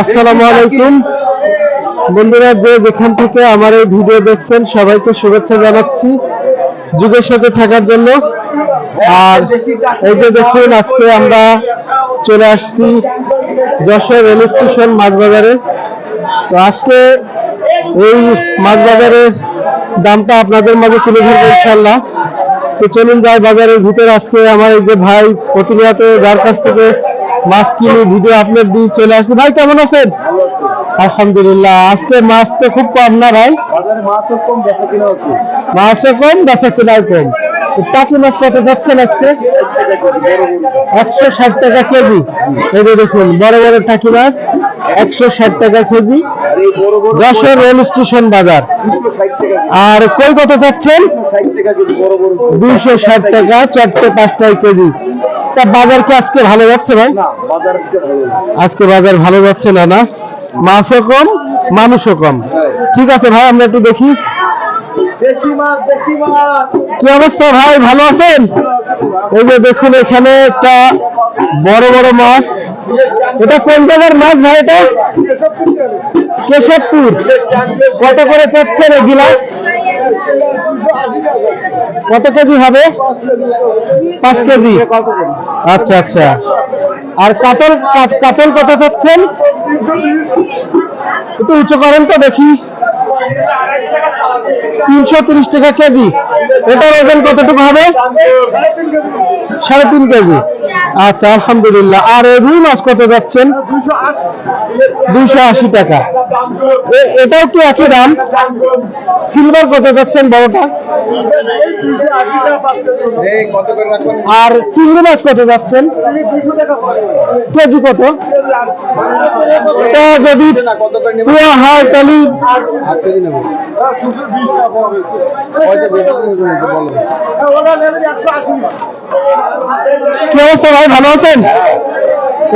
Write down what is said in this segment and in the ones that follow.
আসসালামু আলাইকুম। বন্ধুরা, যে যেখান থেকে আমার এই ভিডিও দেখছেন, সবাইকে শুভেচ্ছা জানাচ্ছি যুগের সাথে থাকার জন্য। আর এই যে দেখুন, আজকে আমরা চলে আসছি যশোর রেল স্টেশন মাছ বাজারে তো আজকে এই মাছ বাজারের দামটা আপনাদের মাঝে তুলে ধরবো ইনশাল্লাহ তো চলুন যাই বাজারের ভিতরে। আজকে আমার এই যে ভাই প্রতিনিয়ত যার কাছ থেকে মাছ কিনে ভিডিও আপলোড দিয়ে চলে আসছে। ভাই, কেমন আছেন? আলহামদুলিল্লাহ, আজকে মাছ তো খুব কম না ভাই? মাছও কম, বেচা কেনাও কম। টাকি মাছ কত যাচ্ছেন আজকে? একশো ষাট টাকা কেজি। এই দেখুন, বড় বড় টাকি মাছ, একশো ষাট টাকা কেজি। যশোর রেল স্টেশন বাজার। আর কই কত যাচ্ছেন? দুইশো ষাট টাকা চারটে পাঁচটায় কেজি। তা বাজার কি আজকে ভালো যাচ্ছে ভাই? আজকে বাজার ভালো যাচ্ছে না না? মাছও কম মানুষও কম। ঠিক আছে ভাই আমরা একটু দেখি। কি অবস্থা ভাই ভালো আছেন? এই যে দেখুন এখানে একটা বড় বড় মাছ। এটা কোন জায়গার মাছ ভাই এটা? কেশবপুর। কত করে চাচ্ছেন এই গিলাস? কত কেজি হবে? পাঁচ কেজি। আচ্ছা আচ্ছা। আর কাতল কাতল কত চাচ্ছেন? একটু উঁচু করেন তো দেখি। তিনশো তিরিশ টাকা কেজি। এটার ওজন কতটুকু হবে? সাড়ে তিন কেজি। আচ্ছা আলহামদুলিল্লাহ। আর রুই মাছ কত যাচ্ছেন? দুইশো আশি টাকা। এটাও কি একই দাম? সিলভার কত যাচ্ছেন বড়টা? আর চিংড়ি মাছ কত যাচ্ছেন? কেজি কত? যদি হয় তাহলে কি অবস্থা? ভাই ভালো আছেন?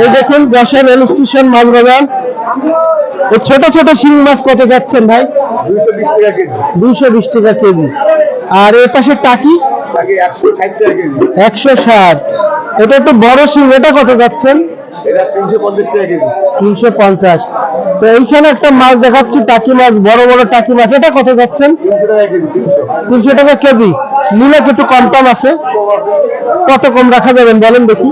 এই দেখুন, যশোর রেল স্টেশন মাছ বাজার এই ছোট ছোট শিং মাছ কত যাচ্ছেন ভাই? দুইশো বিশ টাকা কেজি। আর এর পাশে টাকি? একশো ষাট। এটা একটু বড় শিং, এটা কত যাচ্ছেন? তিনশো পঞ্চাশ। তো এইখানে একটা মাছ দেখাচ্ছি, টাকি মাছ, বড় বড় টাকি মাছ। এটা কত যাচ্ছেন? তিনশো টাকা কেজি। নিলে একটু কম কম আছে। কত কম রাখা যাবেন বলেন দেখি?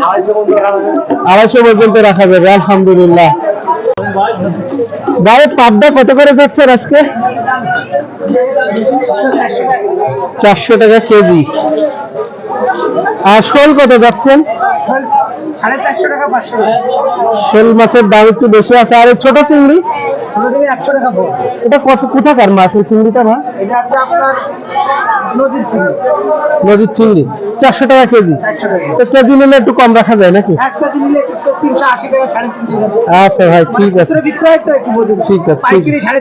আড়াইশো পর্যন্ত রাখা যাবে আলহামদুলিল্লাহ। ভাই পাবদা কত করে যাচ্ছেন আজকে? চারশো টাকা কেজি। আর শোল কত যাচ্ছেন? শোল মাছের দাম একটু বেশি আছে। আর ছোট চিংড়ি? ছোটো থেকে একশো টাকা পড়ে এটা কত কোথাকার মাছ এই চিংড়িটা ভাই এটা হচ্ছে আপনার নদীর চিংড়ি। চারশো টাকা কেজি। তো কেজি নিলে একটু কম রাখা যায় নাকি? আচ্ছা ভাই ঠিক আছে। বোঝেন। ঠিক আছে,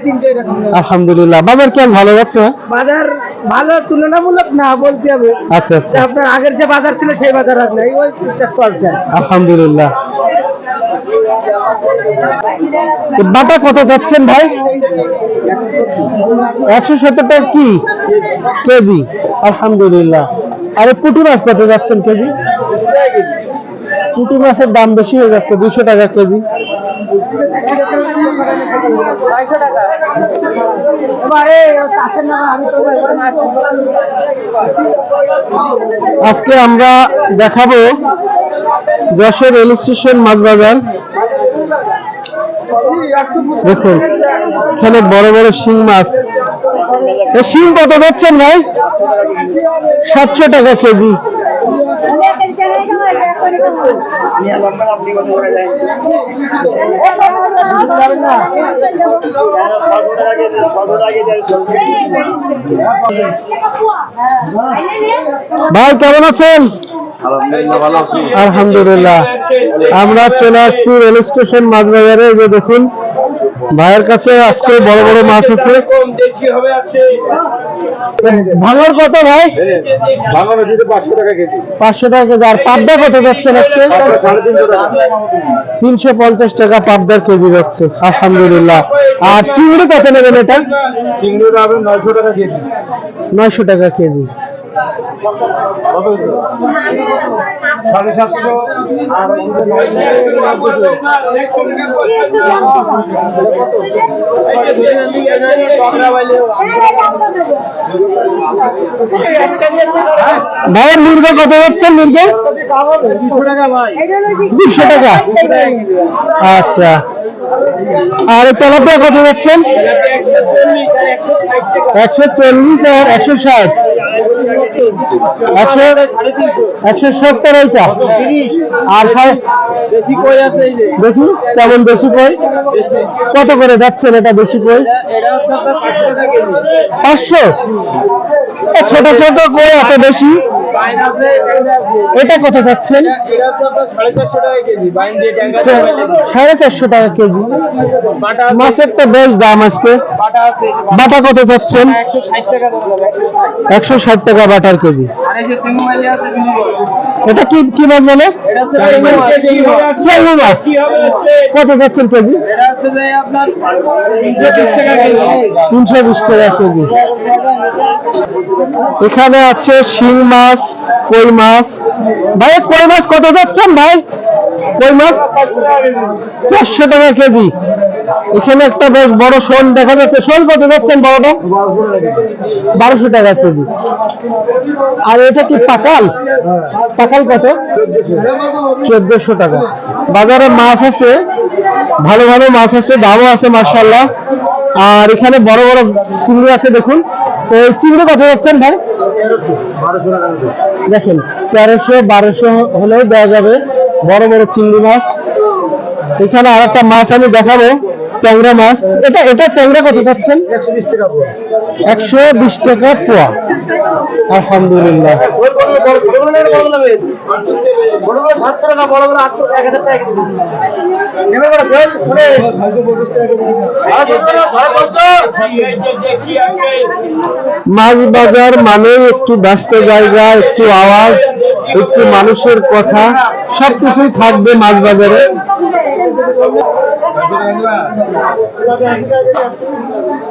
ঠিক এরকম। আলহামদুলিল্লাহ। বাজার কেমন ভালো যাচ্ছে বাজার ভালো তুলনামূলক না বলতে হবে। আচ্ছা আচ্ছা। আপনার আগের যে বাজার ছিল সেই বাজার আর নেই। ওই চলছে আলহামদুলিল্লাহ। বাটা কত যাচ্ছেন ভাই? একশো সত্তর টাকা কি? কেজি। আলহামদুলিল্লাহ। আরে পুঁটি মাছ কত যাচ্ছেন কেজি? পুঁটি মাছের দাম বেশি হয়ে যাচ্ছে দুশো টাকা কেজি। আজকে আমরা দেখাবো যশোর রেল স্টেশন মাছ বাজার দেখুন, এখানে বড় বড় শিং মাছ। শিং কত যাচ্ছেন ভাই? সাতশো টাকা কেজি। ভাই, কেমন আছেন? আলহামদুলিল্লাহ আমরা চলে আসছি রেল স্টেশন মাছ বাজারে এই যে দেখুন ভাইয়ের কাছে আজকে বড় বড় মাছ আছে। ভাঙর কত ভাই? পাঁচশো টাকা কেজি। আর পাবদা কত যাচ্ছেন আজকে? তিনশো তিনশো পঞ্চাশ টাকা পাবদার কেজি যাচ্ছে। আলহামদুলিল্লাহ। আর চিংড়ি কত নেবেন এটা? চিংড়ি পাবেন নয়শো টাকা কেজি। নয়শো টাকা কেজি। সাড়ে সাতশো ভাইয়ের মুরগা কত যাচ্ছেন মুরগা? দুশো টাকা। ভাই আচ্ছা। আর তেলাপিয়া কত যাচ্ছেন? একশো চল্লিশ আর একশো ষাট। একশো সত্তর এইটা। আর সাড়ে- কই আছে দেখি কেমন কই? কত করে যাচ্ছেন এটা বেশি কই? পাঁচশো ছোট ছোট কই এত বেশি? এটা কত যাচ্ছেন? সাড়ে চারশো টাকা কেজি। মাছের তো বেশ দাম আজকে। বাটা কত যাচ্ছেন? একশো ষাট টাকা বাটার কেজি। এটা কি কি মাছ বলে? কত যাচ্ছেন কেজি? তিনশো বিশ টাকা কেজি। এখানে আছে শিং মাছ কই মাছ? ভাই, কই মাছ কত যাচ্ছেন ভাই? কই মাছ? চারশো টাকা কেজি। এখানে একটা বেশ বড় শোল দেখা যাচ্ছে। শোল কত যাচ্ছেন বড়টা? বারোশো টাকা কেজি। আর এটা কি পাকাল? পাকাল কত? চোদ্দশো টাকা। বাজারে মাছ আছে ভালো ভালো মাছ আছে, দামও আছে মার্শাল্লাহ আর এখানে বড় বড় চিংড়ি আছে, দেখুন। চিংড়ি কত যাচ্ছেন ভাই? দেখেন তেরোশো বারোশো হলেও দেওয়া যাবে। বড় বড় চিংড়ি মাছ। এখানে আর একটা মাছ আমি দেখাবো ট্যাংরা মাছ। এটা এটা ট্যাংরা কত পাচ্ছেন একশো বিশ টাকা পড়ে। একশো বিশ টাকা পোয়া। আলহামদুলিল্লাহ। মাছ বাজার মানে একটু ব্যস্ত জায়গা, একটু আওয়াজ, একটু মানুষের কথা, সবকিছুই থাকবে মাছ বাজারে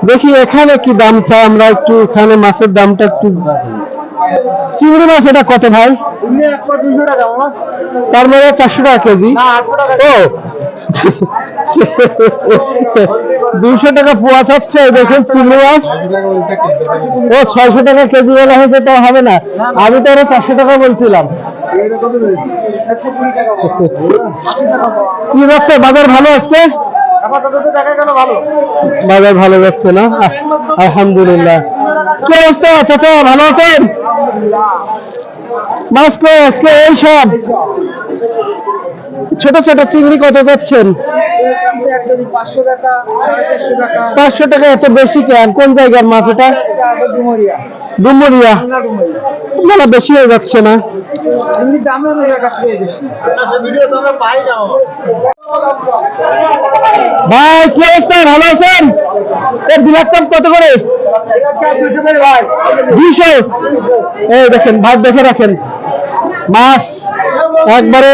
দেখি এখানে কি দাম চাই, আমরা একটু এখানে মাছের দামটা একটু চিংড়ি মাছ এটা কত ভাই? তার মানে চারশো টাকা কেজি। ও। দুইশো টাকা পোয়া চাচ্ছে দেখুন চিংড়ি মাছ। ও ছয়শো টাকা কেজি বলা হয়েছে তো হবে না। আমি তো ওরা চারশো টাকা বলছিলাম। কি যাচ্ছে বাজার ভালো আজকে? বাজার ভালো যাচ্ছে না? আলহামদুলিল্লাহ। কি অবস্থা? চাচা ভালো আছেন? মাছ কই আজকে? এই সব। ছোট ছোট চিংড়ি কত যাচ্ছেন? পাঁচশো টাকা এত বেশি কেন? কোন জায়গার মাছ এটা? ডুমরিয়া। না বেশি হয়ে যাচ্ছে না? দামে ভাই, কি অবস্থা? ভালো আছেন? এর বিলাক কত করে? দুইশো। এই দেখেন, ভাত দেখে রাখেন। মাছ, একবারে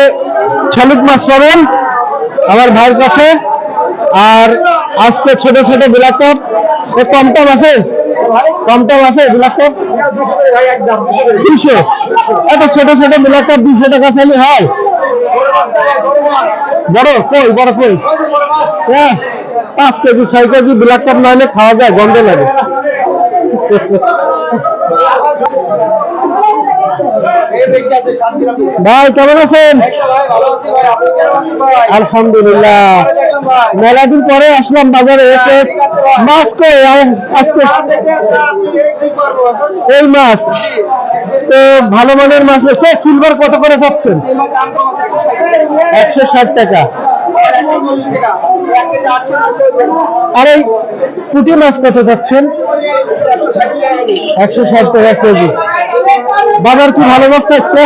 শালুক মাছ পাবেন আমার ভাইয়ের কাছে। আর আজকে ছোট ছোট বিলাক কাপ এ কম টম আছে? কম টম আছে বিলাক দুইশো। এত ছোট ছোট বিলাক কাপ দুইশো টাকা চাইলে হয়। বড় কই বড় কই? হ্যাঁ পাঁচ কেজি, ছয় কেজি বিলাক কাপ না হলে খাওয়া যায়, গন্ধ লাগে। ভাই, কেমন আছেন? আলহামদুলিল্লাহ। মেলাদিন মেলা দিন পরে আসলাম বাজারে মাছ কই? আজকে এই মাছ। তো ভালো মানের মাছ সিলভার কত করে যাচ্ছেন? একশো ষাট টাকা। আর এই মাছ কত যাচ্ছেন? একশো ষাট টাকা কেজি। বাজার কি ভালো যাচ্ছে আজকে?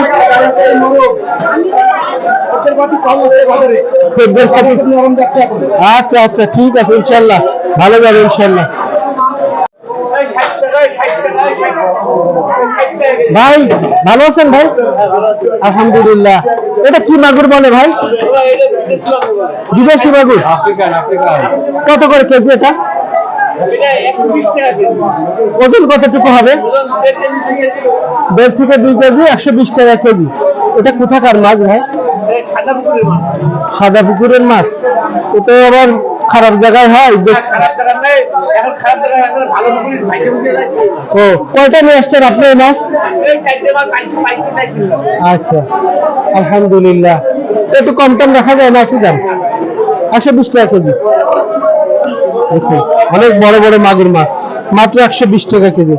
আচ্ছা আচ্ছা ঠিক আছে, ইনশাল্লাহ। ভালো যাবে, ইনশাল্লাহ। ভাই, ভালো আছেন ভাই? আলহামদুলিল্লাহ। এটা কি মাগুর বলে ভাই? বিদেশি মাগুর কত করে কেজি এটা? ওজন কতটুকু হবে? দেড় থেকে দুই কেজি একশো বিশ টাকা কেজি। এটা কোথাকার মাছ ভাই? সাদা পুকুরের মাছ। এটা আবার খারাপ জায়গায় হয় ও কয়টা নিয়ে আসছেন আপনি এই মাছ? আচ্ছা আলহামদুলিল্লাহ। একটু কম টম রাখা যায় না কি দাম। একশো বিশ টাকা কেজি। দেখুন, অনেক বড় বড় মাগুর মাছ, মাত্র একশো বিশ টাকা কেজি।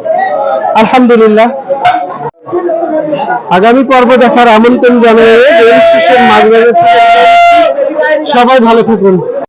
আলহামদুলিল্লাহ। আগামী পর্ব দেখার আমন্ত্রণ জানিয়ে সবাই ভালো থাকুন।